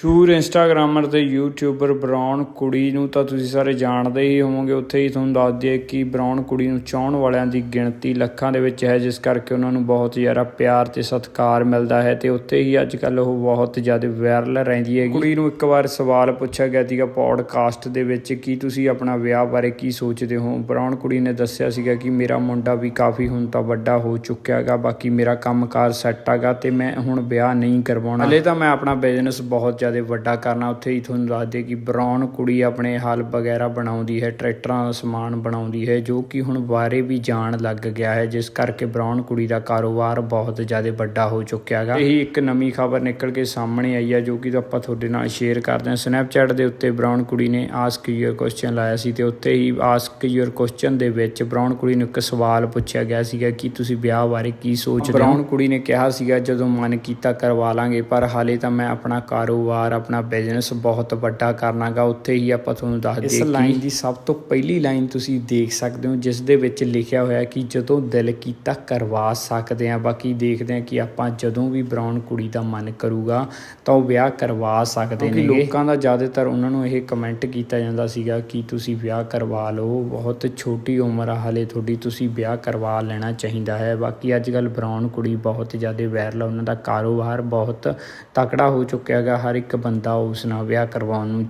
ਸ਼ੂਰ ਇੰਸਟਾਗ੍ਰਾਮਰ ਤੇ YouTuber brown ਕੁੜੀ ਨੂੰ ਤਾਂ ਤੁਸੀਂ ਸਾਰੇ ਜਾਣਦੇ ਹੀ ਹੋਵੋਗੇ, ਉੱਥੇ ਹੀ ਤੁਹਾਨੂੰ ਦੱਸ ਦਈਏ ਕਿ ਬ੍ਰਾਊਨ ਕੁੜੀ ਨੂੰ ਚਾਹਣ ਵਾਲਿਆਂ ਦੀ ਗਿਣਤੀ ਲੱਖਾਂ ਦੇ ਵਿੱਚ ਹੈ, ਜਿਸ ਕਰਕੇ ਉਹਨਾਂ ਨੂੰ ਬਹੁਤ ਜ਼ਿਆਦਾ ਪਿਆਰ ਤੇ ਸਤਿਕਾਰ ਮਿਲਦਾ ਹੈ ਤੇ ਉੱਥੇ ਹੀ ਅੱਜ ਕੱਲ ਉਹ ਬਹੁਤ ਜ਼ਿਆਦਾ ਵਾਇਰਲ ਰਹਿੰਦੀ ਹੈ ਕੁੜੀ ਨੂੰ ਇੱਕ ਵਾਰ ਸਵਾਲ ਪੁੱਛਿਆ ਗਿਆ ਸੀਗਾ ਪੌਡਕਾਸਟ ਦੇ ਵਿੱਚ ਕਿ ਤੁਸੀਂ ਆਪਣਾ ਵਿਆਹ ਬਾਰੇ ਕੀ ਸੋਚਦੇ ਹੋ? ਬ੍ਰਾਊਨ ਕੁੜੀ ਨੇ ਦੱਸਿਆ ਸੀਗਾ ਕਿ ਮੇਰਾ ਮੁੰਡਾ ਵੀ ਕਾਫੀ ਹੁਣ ਤਾਂ ਵੱਡਾ ਹੋ ਚੁੱਕਿਆ ਹੈਗਾ, ਬਾਕੀ ਮੇਰਾ ਕੰਮਕਾਰ ਸੈੱਟ ਹੈਗਾ ਤੇ ਮੈਂ ਹੁਣ ਵਿਆਹ ਨਹੀਂ ਕਰਵਾਉਣਾ। ਹਲੇ ਤਾਂ ਮੈਂ ਆਪਣਾ ਬਿਜ਼ਨਸ ਬਹੁਤ ਜ਼ਿਆਦਾ ਵੱਡਾ ਕਰਨਾ, ਉੱਥੇ ਹੀ ਤੁਹਾਨੂੰ ਦੱਸ ਦੇ ਕਿ ਬ੍ਰਾਊਨ ਕੁੜੀ ਆਪਣੇ ਹਲ ਵਗੈਰਾ ਬਣਾਉਂਦੀ ਹੈ, ਟਰੈਕਟਰਾਂ ਦਾ ਸਮਾਨ ਬਣਾਉਂਦੀ ਹੈ, ਜੋ ਕਿ ਹੁਣ ਬਾਰੇ ਵੀ ਜਾਣ ਲੱਗ ਗਿਆ ਹੈ, ਜਿਸ ਕਰਕੇ ਬ੍ਰਾਊਨ ਕੁੜੀ ਦਾ ਕਾਰੋਬਾਰ ਬਹੁਤ ਜ਼ਿਆਦਾ ਵੱਡਾ ਹੋ ਚੁੱਕਿਆ ਹੈਗਾ। ਇਹੀ ਇੱਕ ਨਵੀਂ ਖਬਰ ਨਿਕਲ ਕੇ ਸਾਹਮਣੇ ਆਈ ਹੈ, ਜੋ ਕਿ ਆਪਾਂ ਤੁਹਾਡੇ ਨਾਲ ਸ਼ੇਅਰ ਕਰਦੇ ਹਾਂ। ਸਨੈਪਚੈਟ ਦੇ ਉੱਤੇ ਬ੍ਰਾਊਨ ਕੁੜੀ ਨੇ ਆਸਕ ਯੂਰ ਕੁਐਸਚਨ ਲਾਇਆ ਸੀ ਤੇ ਉੱਤੇ ਹੀ ਆਸਕ ਯੂਰ ਕੁਐਸਚਨ ਦੇ ਵਿੱਚ ਬ੍ਰਾਊਨ ਕੁੜੀ ਨੂੰ ਇੱਕ ਸਵਾਲ ਪੁੱਛਿਆ ਗਿਆ ਸੀਗਾ ਕਿ ਤੁਸੀਂ ਵਿਆਹ ਬਾਰੇ ਕੀ ਸੋਚਦੇ ਹੋ? ਬ੍ਰਾਊਨ ਕੁੜੀ ਨੇ ਕਿਹਾ ਸੀਗਾ, ਜਦੋਂ ਮਨ ਕੀਤਾ ਕਰਵਾ ਲਾਂਗੇ, ਪਰ ਹਾਲੇ ਤਾਂ ਮੈਂ ਆਪਣਾ ਕਾਰੋਬਾਰ ਆਪਣਾ ਬਿਜ਼ਨਸ ਬਹੁਤ ਵੱਡਾ ਕਰਨਾਗਾ ਉੱਥੇ ਹੀ ਆਪਾਂ ਤੁਹਾਨੂੰ ਦੱਸ ਦਈਏ ਇਸ ਲਾਈਨ ਦੀ ਸਭ ਤੋਂ ਪਹਿਲੀ ਲਾਈਨ ਤੁਸੀਂ ਦੇਖ ਸਕਦੇ ਹੋ ਜਿਸ ਦੇ ਵਿੱਚ ਲਿਖਿਆ ਹੋਇਆ ਕਿ ਜਦੋਂ ਦਿਲ ਕੀਤਾ ਕਰਵਾ ਸਕਦੇ ਆ ਬਾਕੀ ਦੇਖਦੇ ਆ ਕਿ ਆਪਾਂ ਜਦੋਂ ਵੀ ਬ੍ਰਾਊਨ ਕੁੜੀ ਦਾ ਮਨ ਕਰੂਗਾ ਤਾਂ ਉਹ ਵਿਆਹ ਕਰਵਾ ਸਕਦੇ ਨੇ ਲੋਕਾਂ ਦਾ ਜ਼ਿਆਦਾਤਰ ਉਹਨਾਂ ਨੂੰ ਇਹ ਕਮੈਂਟ ਕੀਤਾ ਜਾਂਦਾ ਸੀਗਾ ਕਿ ਤੁਸੀਂ ਵਿਆਹ ਕਰਵਾ ਲਓ ਬਹੁਤ ਛੋਟੀ ਉਮਰ ਆ ਹਲੇ ਤੁਹਾਡੀ ਤੁਸੀਂ ਵਿਆਹ ਕਰਵਾ ਲੈਣਾ ਚਾਹੀਦਾ ਹੈ। ਬਾਕੀ ਅੱਜ ਕੱਲ ਬ੍ਰਾਊਨ ਕੁੜੀ ਬਹੁਤ ਜ਼ਿਆਦਾ ਵਾਇਰਲ ਉਹਨਾਂ ਦਾ ਕਾਰੋਬਾਰ ਬਹੁਤ ਤਕੜਾ ਹੋ ਚੁੱਕਿਆ ਹੈਗਾ ਹਰ ਇੱਕ ਬੰਦਾ ਉਸ ਨਾਲ ਵਿਆਹ ਕਰਵਾਉਣ ਨੂੰ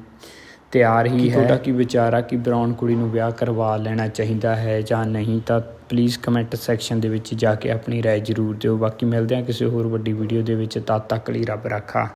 ਤਿਆਰ ਹੀ ਹੈ ਤੁਹਾਡਾ ਕੀ ਵਿਚਾਰ ਆ ਕਿ ਬ੍ਰਾਊਨ ਕੁੜੀ ਨੂੰ ਵਿਆਹ ਕਰਵਾ ਲੈਣਾ ਚਾਹੀਦਾ ਹੈ ਜਾਂ ਨਹੀਂ ਤਾਂ ਪਲੀਜ਼ ਕਮੈਂਟ ਸੈਕਸ਼ਨ ਦੇ ਵਿੱਚ ਜਾ ਕੇ ਆਪਣੀ رائے ਜ਼ਰੂਰ ਦਿਓ ਬਾਕੀ ਮਿਲਦੇ ਹਾਂ ਕਿਸੇ ਹੋਰ ਵੱਡੀ ਵੀਡੀਓ ਦੇ ਵਿੱਚ ਤਦ ਤੱਕ ਲਈ ਰੱਬ ਰਾਖਾ